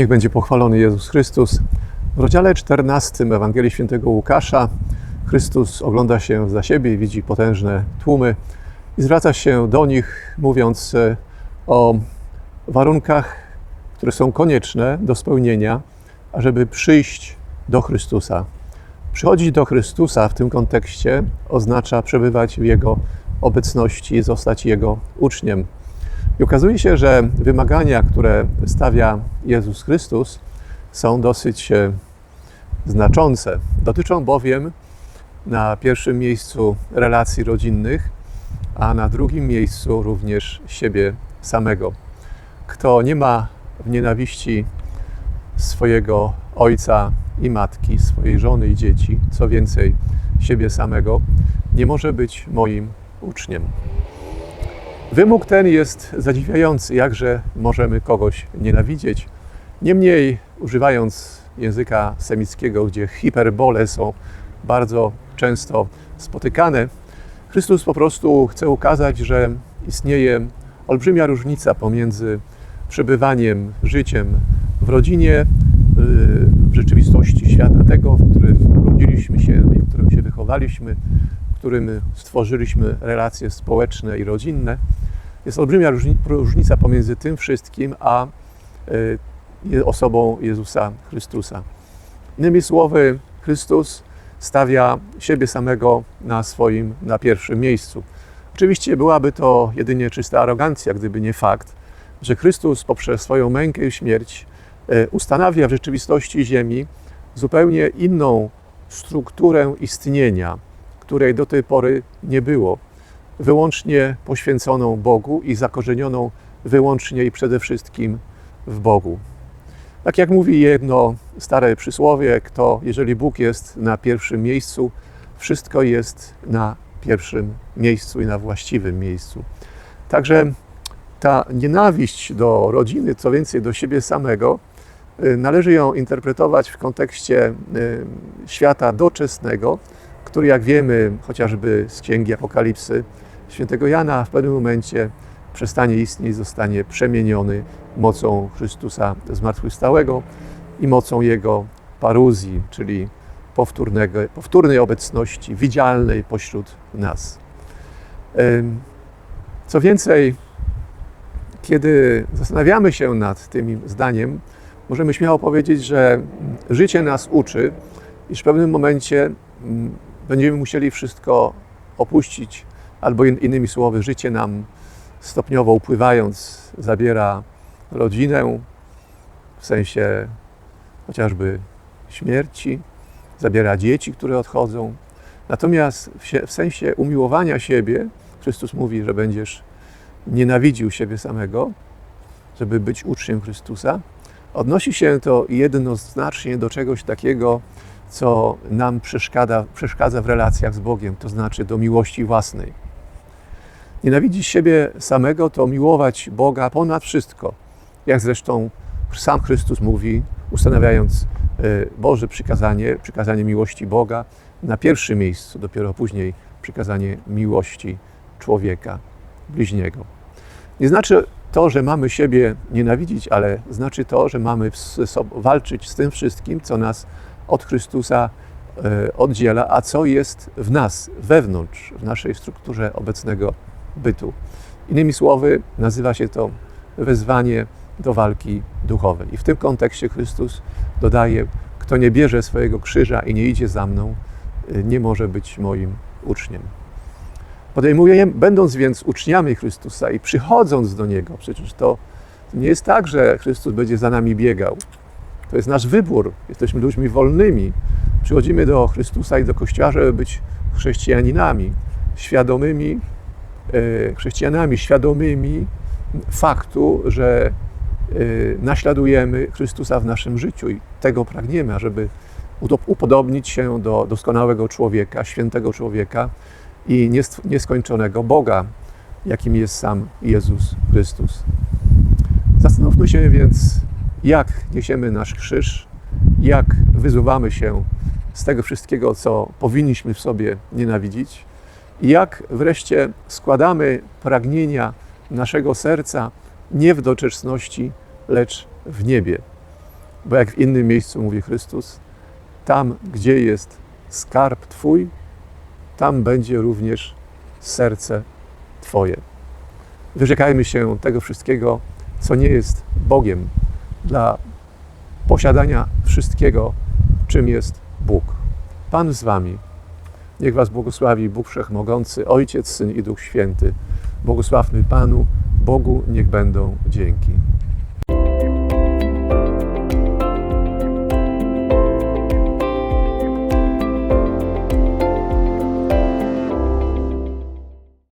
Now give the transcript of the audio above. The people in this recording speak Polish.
Niech będzie pochwalony Jezus Chrystus. W rozdziale 14 Ewangelii Świętego Łukasza Chrystus ogląda się za siebie i widzi potężne tłumy i zwraca się do nich, mówiąc e, o warunkach, które są konieczne do spełnienia, ażeby przyjść do Chrystusa. Przychodzić do Chrystusa w tym kontekście oznacza przebywać w Jego obecności i zostać Jego uczniem. I okazuje się, że wymagania, które stawia Jezus Chrystus, są dosyć e, znaczące. Dotyczą bowiem na pierwszym miejscu relacji rodzinnych, a na drugim miejscu również siebie samego. Kto nie ma w nienawiści swojego ojca i matki, swojej żony i dzieci, co więcej, siebie samego, nie może być moim uczniem. Wymóg ten jest zadziwiający, jakże możemy kogoś nienawidzieć. Niemniej, używając języka semickiego, gdzie hiperbole są bardzo często spotykane, Chrystus po prostu chce ukazać, że istnieje olbrzymia różnica pomiędzy przebywaniem, życiem w rodzinie, w rzeczywistości świata tego, w którym urodziliśmy się i w którym się wychowaliśmy, którym stworzyliśmy relacje społeczne i rodzinne. Jest olbrzymia różnica pomiędzy tym wszystkim, a e, osobą Jezusa Chrystusa. Innymi słowy, Chrystus stawia siebie samego na swoim, na pierwszym miejscu. Oczywiście byłaby to jedynie czysta arogancja, gdyby nie fakt, że Chrystus poprzez swoją mękę i śmierć e, ustanawia w rzeczywistości Ziemi zupełnie inną strukturę istnienia, której do tej pory nie było, wyłącznie poświęconą Bogu i zakorzenioną wyłącznie i przede wszystkim w Bogu. Tak jak mówi jedno stare przysłowie, kto, jeżeli Bóg jest na pierwszym miejscu, wszystko jest na pierwszym miejscu i na właściwym miejscu. Także ta nienawiść do rodziny, co więcej do siebie samego, y, należy ją interpretować w kontekście y, świata doczesnego, który, jak wiemy, chociażby z księgi Apokalipsy świętego Jana, w pewnym momencie przestanie istnieć, zostanie przemieniony mocą Chrystusa zmartwychwstałego i mocą Jego paruzji, czyli powtórnego, powtórnej obecności, widzialnej pośród nas. Co więcej, kiedy zastanawiamy się nad tym zdaniem, możemy śmiało powiedzieć, że życie nas uczy, iż w pewnym momencie mm, będziemy musieli wszystko opuścić, albo innymi słowy, życie nam stopniowo upływając zabiera rodzinę, w sensie chociażby śmierci, zabiera dzieci, które odchodzą. Natomiast w sensie umiłowania siebie, Chrystus mówi, że będziesz nienawidził siebie samego, żeby być uczniem Chrystusa. Odnosi się to jednoznacznie do czegoś takiego, co nam przeszkadza, przeszkadza w relacjach z Bogiem, to znaczy do miłości własnej. Nienawidzić siebie samego to miłować Boga ponad wszystko, jak zresztą sam Chrystus mówi, ustanawiając e, Boże przykazanie, przykazanie miłości Boga na pierwszym miejscu, dopiero później przykazanie miłości człowieka, bliźniego. Nie znaczy to, że mamy siebie nienawidzić, ale znaczy to, że mamy walczyć z tym wszystkim, co nas od Chrystusa e, oddziela, a co jest w nas, wewnątrz, w naszej strukturze obecnego bytu. Innymi słowy, nazywa się to wezwanie do walki duchowej. I w tym kontekście Chrystus dodaje: Kto nie bierze swojego krzyża i nie idzie za mną, y, nie może być moim uczniem. Podejmuje, będąc więc uczniami Chrystusa i przychodząc do Niego, przecież to nie jest tak, że Chrystus będzie za nami biegał. To jest nasz wybór. Jesteśmy ludźmi wolnymi. Przychodzimy do Chrystusa i do Kościoła, żeby być chrześcijaninami, świadomymi E, chrześcijanami świadomymi faktu, że e, naśladujemy Chrystusa w naszym życiu i tego pragniemy, ażeby upodobnić się do doskonałego człowieka, świętego człowieka i nieskończonego Boga, jakim jest sam Jezus Chrystus. Zastanówmy się więc, jak niesiemy nasz krzyż, jak wyzuwamy się z tego wszystkiego, co powinniśmy w sobie nienawidzić, jak wreszcie składamy pragnienia naszego serca nie w doczesności, lecz w niebie. Bo jak w innym miejscu mówi Chrystus, tam, gdzie jest skarb Twój, tam będzie również serce Twoje. Wyrzekajmy się tego wszystkiego, co nie jest Bogiem, dla posiadania wszystkiego, czym jest Bóg. Pan z Wami. Niech Was błogosławi Bóg Wszechmogący, Ojciec, Syn i Duch Święty. Błogosławmy Panu, Bogu niech będą dzięki.